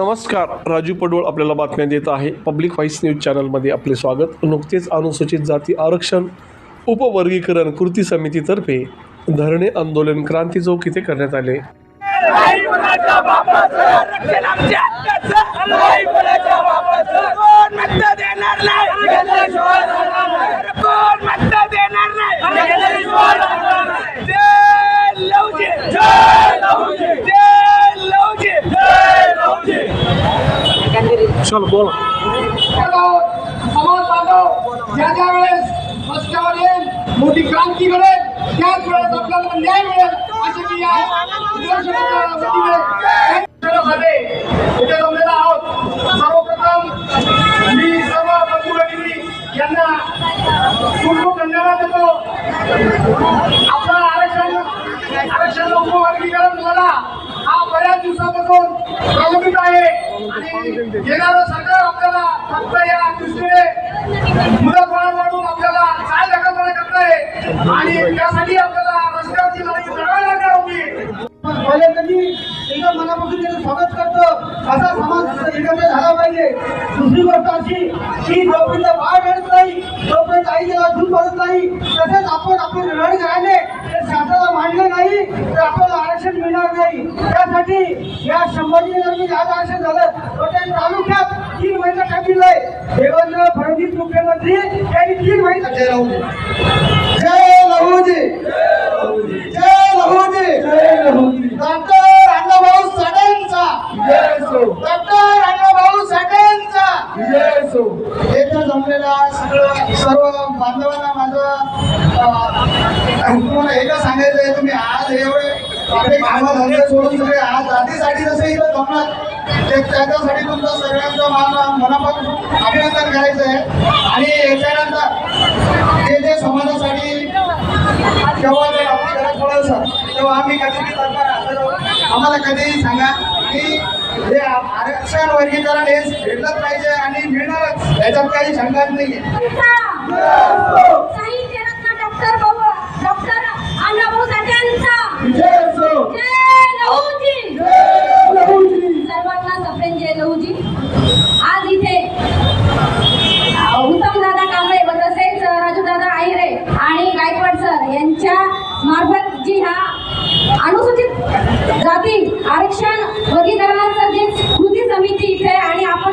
नमस्कार राजू पडवळ आपल्याला बातम्या देत आहे. पब्लिक व्हॉइस न्यूज चॅनलमध्ये आपले स्वागत. नुकतेच अनुसूचित जाती आरक्षण उपवर्गीकरण कृती समितीतर्फे धरणे आंदोलन क्रांती चौक इथे करण्यात आले. नाही बापाचं आरक्षण आमच्या हक्काचं नाही मुलाच्या बापाचं कोण मत देणार नाही गेल्याशिवाय राहणार नाही. कोण मत देणार नाही गेल्याशिवाय राहणार नाही. जय लवजी जय लवजी जय लवजी जय लवजी चल बोला. समाज बांधव ज्या ज्या वेळेस रस्त्यावर येईल मोठी क्रांती घडेल त्याच वेळेस आपल्याला न्याय मिळेल असे मी या इथे जमलेलो आहोत. सर्वप्रथम मी सर्व बंधू भगिनी यांना खूप खूप धन्यवाद देतो. आपलं आरक्षण आरक्षण उपवर्गीकरण झाला. हा बऱ्याच दिवसापासून प्रलंबित आहे. येणारं सरकार आपल्याला फक्त या दृष्टीने. मुदत वाढ वाढून आपल्याला काय ढकलपणा करत आहे आणि त्यासाठी आपल्याला रस्त्यावरची लढाई लढावी लागणार होती पहिल्यांदा एकदम मनापासून त्याचं स्वागत करतो. असा समाज एकत्र झाला पाहिजे. दुसरी गोष्ट अशी की जोपर्यंत वाढ घडत नाही जोपर्यंत आई त्याला अजून पडत नाही. तसेच आपण आपले लढाई राहिले शासनाला मांडले नाही तर आपल्याला आरक्षण मिळणार नाही. त्यासाठी या संभाजीनगर आज आरक्षण झालं. तर तालुक्यात तीन महिने टाइम दिलाय देवेंद्र फडणवीस मुख्यमंत्री यांनी तीन महिने जय लहूजी जय लहूजी जय लहूजी जय लहूजी डॉक्टर अण्णाभाऊ साठेंचा. डॉक्टर अण्णाभाऊ साठेंचा येथे जमलेल्या सगळं सर्व बांधवांना माझं अं, तुम्हाला एकच सांगायचं आहे तुम्ही आज एवढे आपले कामधंदे सोडून सगळे आज जातीसाठी जसे इथं जमणार ते त्याच्यासाठी तुमचं सगळ्यांचं मला मनापासून अभिनंदन करायचं आहे आणि याच्यानंतर ते जे समाजासाठी जेव्हा जर आपली गरज थोडंसं तेव्हा आम्ही कधी सरकार आम्हाला कधीही सांगा की हे आरक्षण वर्गीकरण हे भेटलंच पाहिजे आणि मिळणारच याच्यात काही शंकाच नाही साहित्यरत्न डॉक्टर बाबा डॉक्टर अण्णाभाऊ साठ्यांचा जय लहूजी सर्वांना सप्रेम जय लहूजी आज इथे उत्तम दादा कांबळे व तसेच राजू दादा आहिरे आणि गायकवाड सर यांच्या मार्फत जी हा अनुसूचित जाती आरक्षण वर्गीकरणाचं जे कृती समिती इथे आणि आपण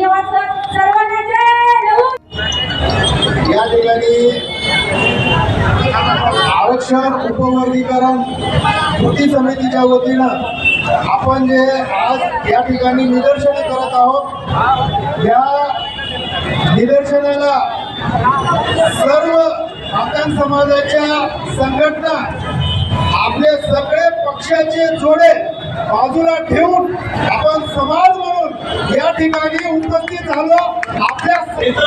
धन्यवाद सर. सर्वांना जय या ठिकाणी आरक्षण उपवर्गीकरण कृती समितीच्या वतीनं आपण जे आज या ठिकाणी निदर्शने करत आहोत या निदर्शनाला सर्व मातान समाजाच्या संघटना आपले सगळे पक्षाचे जोडे बाजूला ठेवून आपण समाज म्हणून या ठिकाणी उपस्थित झालो. आपल्या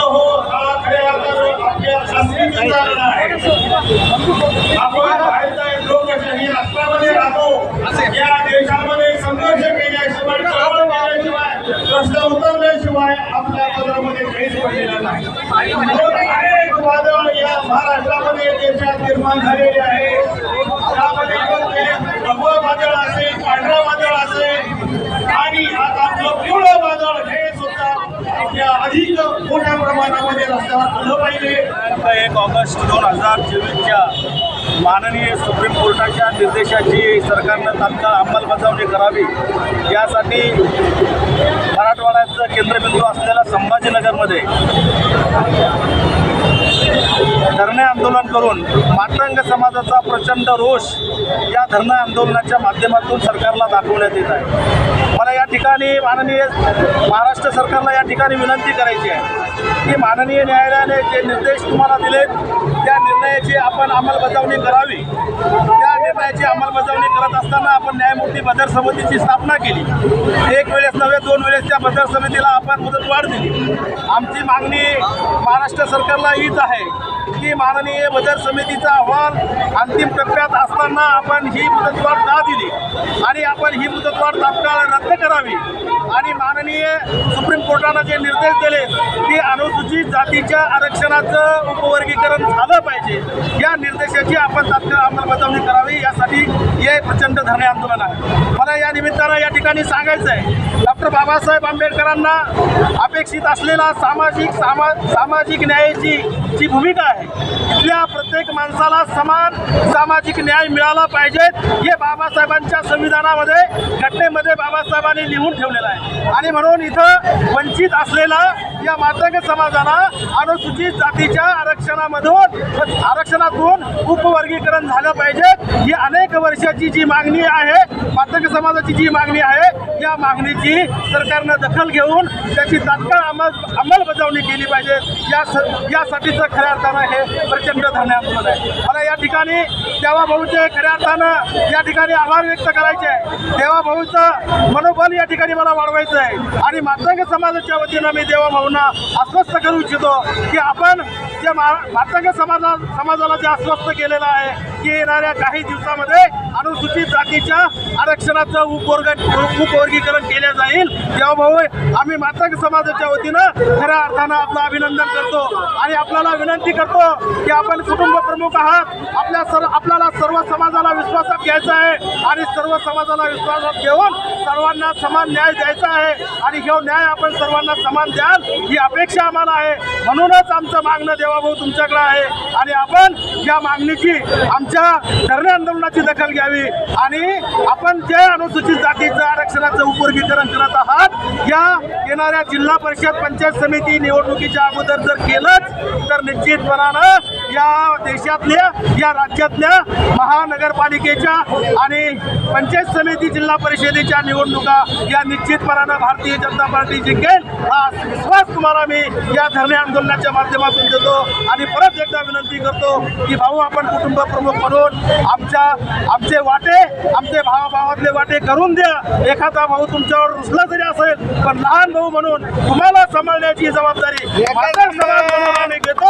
हो आपण लोकशाही राष्ट्रामध्ये राहतो. या देशामध्ये संघर्ष केल्याशिवाय केल्याशिवाय प्रश्न उतरल्याशिवाय आपल्या पदरामध्ये काहीच नाही. अनेक वादळ या महाराष्ट्रामध्ये देशात निर्माण झालेले आहे त्यामध्ये पण भगवं वादळ असेल पांढरा वादळ असेल आणि आता आपलं पिवळं वादळ हे सुद्धा आपल्या अधिक मोठ्या प्रमाणामध्ये रस्त्यावर आलं पाहिजे. एक ऑगस्ट दोन हजार चोवीसच्या माननीय सुप्रीम कोर्टाच्या निर्देशाची सरकारनं तात्काळ अंमलबजावणी करावी. यासाठी मराठवाड्याचं केंद्रबिंदू असलेल्या संभाजीनगरमध्ये धरणे आंदोलन करून मातंग समाजाचा प्रचंड रोष या धरणे आंदोलनाच्या माध्यमातून सरकारला दाखवण्यात येत आहे. ठिकाणी माननीय महाराष्ट्र सरकारला या ठिकाणी विनंती करायची आहे की माननीय न्यायालयाने जे निर्देश तुम्हाला दिलेत त्या निर्णयाची आपण अंमलबजावणी करावी. त्या निर्णयाची अंमलबजावणी करत असताना आपण न्यायमूर्ती बदर समितीची स्थापना केली. एक वेळेस नव्हे दोन वेळेस त्या बदर समितीला आपण मुदतवाढ दिली. आमची मागणी महाराष्ट्र सरकारला हीच आहे की माननीय बदर समितीचा अहवाल अंतिम टप्प्यात असताना आपण ही मुदतवाढ का दिली? आणि आपण ही मुदतवाढ तात्काळ रद्द करावी? आणि माननीय सुप्रीम कोर्टानं जे निर्देश दिले की अनुसूचित जातीच्या आरक्षणाचं उपवर्गीकरण झालं पाहिजे या निर्देशाची आपण तात्काळ अंमलबजावणी करावी यासाठी हे प्रचंड धरणे आंदोलन आहे. मला या निमित्तानं या ठिकाणी सांगायचं आहे डॉक्टर बाबासाहेब आंबेडकरांना अपेक्षित असलेला सामाजिक सामा सामाजिक न्यायाची जी भूमिका आहे इथल्या प्रत्येक माणसाला समान सामाजिक न्याय मिळाला पाहिजे हे बाबासाहेबांच्या संविधानामध्ये घटनेमध्ये बाबासाहेबांनी लिहून ठेवलेलं आहे. आणि म्हणून इथं वंचित असलेला या मातंग समाजाला अनुसूचित जातीच्या आरक्षणामधून आरक्षणातून उपवर्गीकरण झालं पाहिजे. ही अनेक वर्षाची जी मागणी आहे मातंग समाजाची जी मागणी आहे या मागणीची सरकारनं दखल घेऊन त्याची तात्काळ अंमल अंमलबजावणी केली पाहिजे. या स यासाठीचं खऱ्या अर्थानं हे प्रचंड धरणे आंदोलन आहे. मला या ठिकाणी देवाभाऊचे खऱ्या अर्थानं या ठिकाणी आभार व्यक्त करायचे आहे. भाऊचं मनोबल या ठिकाणी मला वाढवायचं आहे. आणि मातंग समाजाच्या वतीनं मी देवाभाऊ भाऊंना अस्वस्थ करू इच्छितो की आपण जे मा मातंग समाजा समाजाला जे अस्वस्थ केलेलं आहे की येणाऱ्या काही दिवसामध्ये अनुसूचित जातीच्या आरक्षणाचं उपवर्ग उपवर्गीकरण केले जाईल. तेव्हा आम्ही मातंग समाजाच्या वतीनं खऱ्या अर्थानं आपलं अभिनंदन करतो आणि आपल्याला विनंती करतो की आपण कुटुंब प्रमुख आहात. आपल्या सर्व आपल्याला सर्व समाजाला विश्वासात घ्यायचा आहे आणि सर्व समाजाला विश्वासात घेऊन सर्वांना समान न्याय द्यायचा आहे. आणि हे न्याय आपण सर्वांना समान द्याल ही अपेक्षा आम्हाला आहे. म्हणूनच आमचं मागणं देवाभाऊ तुमच्याकडे आहे. आणि आपण या मागणीची आमच्या धरणे आंदोलनाची दखल घ्यावी. आणि आपण जे अनुसूचित जातीचं आरक्षणाचं उपवर्गीकरण करत आहात या येणाऱ्या जिल्हा परिषद पंचायत समिती निवडणुकीच्या अगोदर जर केलंच तर निश्चितपणानं या देशातल्या या राज्यातल्या महानगरपालिकेच्या आणि पंचायत समिती जिल्हा परिषदेच्या निवडणुका या निश्चितपणानं भारतीय जनता पार्टी जिंकेल हा विश्वास तुम्हाला मी या धरणे आंदोलनाच्या माध्यमातून देतो. आणि परत एकदा विनंती करतो की भाऊ आपण कुटुंब प्रमुख म्हणून आमच्या आमचे वाटे आमचे भावाभावातले वाटे करून द्या. एखादा भाऊ तुमच्यावर रुसला जरी असेल पण लहान भाऊ म्हणून तुम्हाला सांभाळण्याची जबाबदारी. घेतो.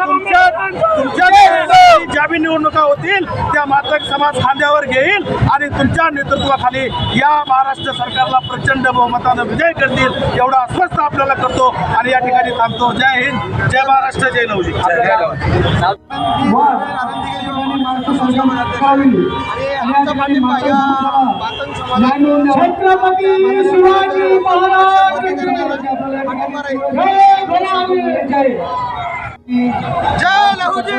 तुमच्या तुमच्या तुमच्या ज्या बी निवडणुका होतील त्या मातक समाज खांद्यावर घेईल आणि तुमच्या नेतृत्वाखाली या महाराष्ट्र सरकारला प्रचंड बहुमतानं विजय करतील एवढं आश्वस्त आपल्याला करतो. आणि या ठिकाणी थांबतो. जय हिंद जय महाराष्ट्र जय नवजी. छत्रपती शिवाजी महाराज. जय लहूजी